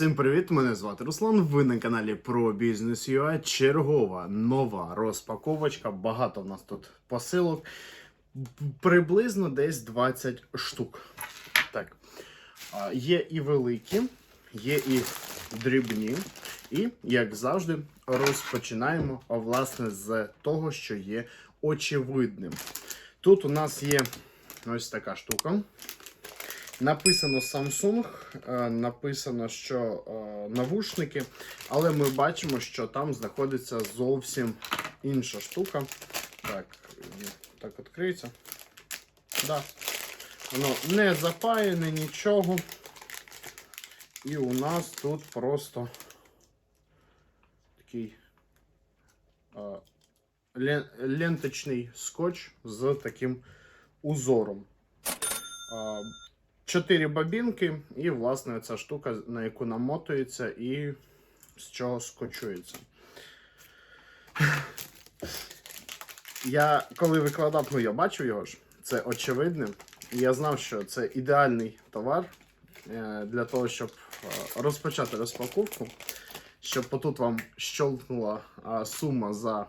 Всім привіт! Мене звати Руслан. Ви на каналі про бізнес UA. Чергова нова розпаковочка. Багато в нас тут посилок. Приблизно десь 20 штук. Так. Є і великі, є і дрібні. І, як завжди, розпочинаємо власне з того, що є очевидним. Тут у нас є ось така штука. Написано Samsung, е, написано, що е, навушники, але ми бачимо, що там знаходиться зовсім інша штука. Так, так відкриється. Да. Воно не запаяне нічого. І у нас тут просто такий е, ленточний скотч з таким узором. Чотири бобінки, і, власне, ця штука, на яку намотується і з чого скочується. Я коли викладав, ну я бачив його ж, це очевидне. І я знав, що це ідеальний товар е, для того, щоб е, розпочати розпаковку, щоб отут вам щолкнула е, сума за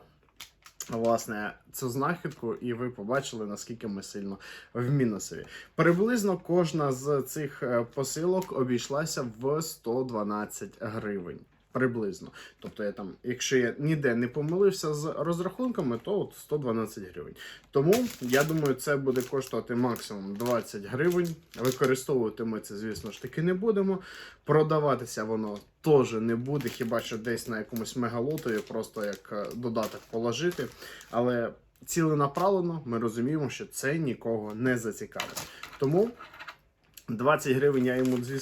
власне цю знахідку, і ви побачили, наскільки ми сильно в мінусові. Приблизно кожна з цих е, посилок обійшлася в 112 гривень. Приблизно. Тобто, я там, якщо я ніде не помилився з розрахунками, то от 112 гривень. Тому я думаю, це буде коштувати максимум 20 гривень. Використовувати ми це, звісно ж таки, не будемо. Продаватися воно теж не буде, хіба що десь на якомусь мегалотові, просто як е, додаток положити. Але ціленаправлено ми розуміємо, що це нікого не зацікавить. Тому 20 гривень я йому, звісно.